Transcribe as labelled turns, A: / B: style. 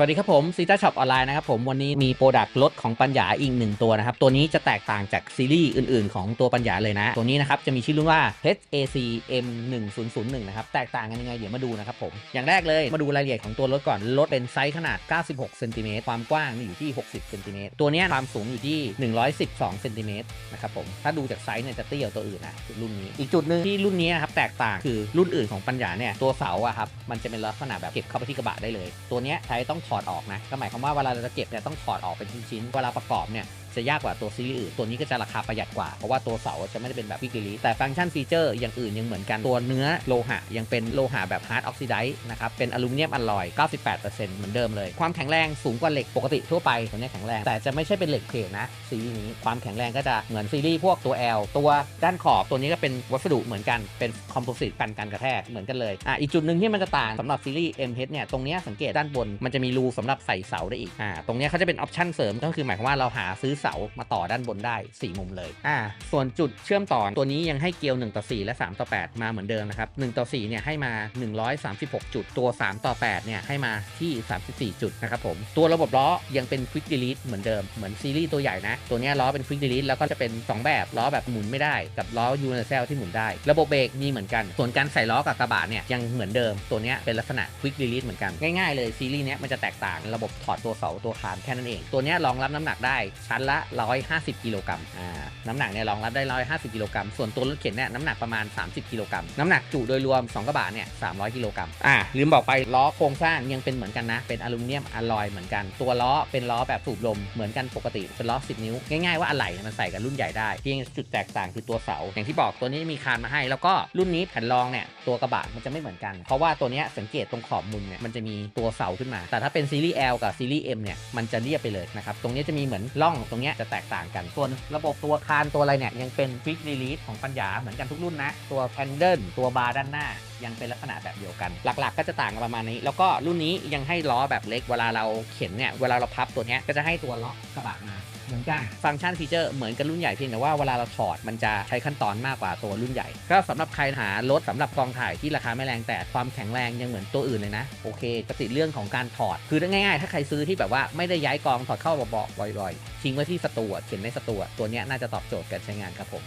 A: สวัสดีครับผมซีต้าช็อปออนไลน์นะครับผมวันนี้มีโปรดักต์รถของปัญญาอีกหนึ่งตัวนะครับ ตัวนี้จะแตกต่างจากซีรีส์อื่นๆ ของตัวปัญญาเลยนะ ตัวนี้นะครับจะมีชื่อรุ่นว่า HAC M1001 นะครับ แตกต่างกันยังไงเดี๋ยวมาดูนะครับผม อย่างแรกเลยมาดูรายละเอียดของตัวรถก่อน รถเป็นไซส์ขนาด 96เซนติเมตรความกว้างมีอยู่ที่ 60เซนติเมตรตัวนี้ความสูงอยู่ที่ 112เซนติเมตรนะครับผมถ้าดูจากไซส์เนี่ยจะเตี้ยกว่าตัวอื่นนะรุ่นนี้ อีกจุดหนึ่งที่รุ่นนี้นะครับแตกต่างคือรุ่นอื่นของปัญญาเนี่ยตัวเสาอะครับมันจะเป็นลักษณะแบบเก็บเข้าไปที่กระบะได้เลย ตัวนี้ใช้ต้องถอดออกนะ ก็หมายความว่าเวลาเราจะเก็บเนี่ยต้องถอดออกเป็นชิ้นๆ เวลาประกอบเนี่ย จะยากกว่าตัวซีรีส์อื่น ตัวนี้ก็จะราคาประหยัดกว่า เพราะว่าตัวเสาจะไม่ได้เป็นแบบวิกฤตแต่ฟังก์ชันฟีเจอร์อย่างอื่นยังเหมือนกัน ตัวเนื้อโลหะยังเป็นโลหะแบบฮาร์ดออกซิไดซ์นะครับ เป็นอลูมิเนียมอลลอย 98%เหมือนเดิมเลย ความแข็งแรงสูงกว่าเหล็กปกติทั่วไปตัวนี้แข็งแรง แต่จะไม่ใช่เป็นเหล็กเพลทนะซีรีส์นี้ ความแข็งแรงก็จะเหมือนซีรีส์พวกตัว L ตัวด้านขอบตัวนี้ก็เป็นวัสดุเหมือนกัน เป็นคอมโพสิตกันการกระแทกเหมือนกันเลย อะ อีกจุดหนึ่งที่มันจะต่างสำหรับซีรีส์ MH เนี่ย ตรงนี้สังเกตด้านบนมันจะมีรูสำหรับใส่เสาได้อีก อ่า ตรงนี้เขาจะเป็นออปชั่นเสริมก็คือหมายความว่าเราหาซื้อเสามาต่อด้านบนได้ 4 มุมเลยอ่าส่วนจุดเชื่อมต่อตัวนี้ยังให้เกลียว1ต่อ4และ 3 ต่อ 8 มาเหมือนเดิมนะครับ1ต่อ4เนี่ยให้มา 136 จุด ตัว 3 ต่อ8เนี่ยให้มาที่ 34 จุดนะครับผมตัวระบบล้อยังเป็น Quick Delete เหมือนเดิมเหมือนซีรีส์ตัวใหญ่นะ ตัวนี้ล้อเป็น Quick Delete แล้วก็จะเป็น 2 แบบล้อแบบหมุนไม่ได้กับล้อ Universal ที่หมุนได้ ระบบเบรกมีเหมือนกัน ส่วนการใส่ล้อกับกระบะเนี่ยยังเหมือนเดิมตัวนี้เป็นลักษณะ Quick Delete เหมือนกันง่ายๆเลยซีรีส์เนี้ยมันจะแตกต่างระบบถอดตัวเสาตัวคานแค่นั้นเอง ตัวนี้รองรับน้ำหนักได้ชั้นละ 150 กิโลกรัมอ่าน้ำหนักเนี่ยรองรับได้ 150 กิโลกรัมส่วนตัวรถเข็นเนี่ยน้ำหนักประมาณ 30 กิโลกรัมน้ำหนักจุโดยรวม 2 กระบะเนี่ย 300 กิโลกรัมอ่าลืมบอกไปล้อโครงสร้างยังเป็นเหมือนกันนะ เป็นอลูมิเนียมอลลอยเหมือนกัน ตัวล้อเป็นล้อแบบสูบลมเหมือนกันปกติเป็นล้อ 10 นิ้ว ง่ายๆว่าอะไหล่มันใส่กับรุ่นใหญ่ได้เพียงจุดแตกต่างคือตัวเสา อย่างที่บอกตัวนี้มีคานมาให้ แล้วก็รุ่นนี้แผ่นรองเนี่ยตัวกระบะมันจะไม่เหมือนกัน เพราะว่าตัวนี้สังเกตตรงขอบมุมเนี่ยมันจะมีตัวเสาขึ้นมา แต่ถ้าเป็นซีรีส์ L กับซีรีส์ M เนี่ยมันจะเรียบไปเลยนะครับตรงนี้จะมีเหมือนร่องตรงเนี้ยจะแตกต่างกัน ส่วนระบบตัวคานตัวอะไรเนี่ยยังเป็นฟิกรีลีสของปัญญาเหมือนกันทุกรุ่นนะ ตัวแพนเดิลตัวบาร์ด้านหน้า ยังเป็นลักษณะแบบเดียวกัน หลักๆ ก็จะต่างกันประมาณนี้ แล้วก็รุ่นนี้ยังให้ล้อแบบเล็ก เวลาเราเข็นเนี่ย เวลาเราพับตัวเนี้ยก็จะให้ตัวล้อกระบะมา เหมือนกัน ฟังก์ชันฟีเจอร์เหมือนกับรุ่นใหญ่เพียงแต่ว่าเวลาเราถอดมันจะใช้ขั้นตอนมากกว่าตัวรุ่นใหญ่ ก็สำหรับใครหารถสำหรับกองถ่ายที่ราคาไม่แรงแต่ความแข็งแรงยังเหมือนตัวอื่นเลยนะ โอเคจะติดเรื่องของการถอด คือง่ายๆ ถ้าใครซื้อที่แบบว่าไม่ได้ย้ายกองถอดเข้าเบาๆบ่อยๆทิ้งไว้ที่สตูอะเข็นในสตูอะตัวเนี้ยน่าจะตอบโจทย์การใช้งานครับผม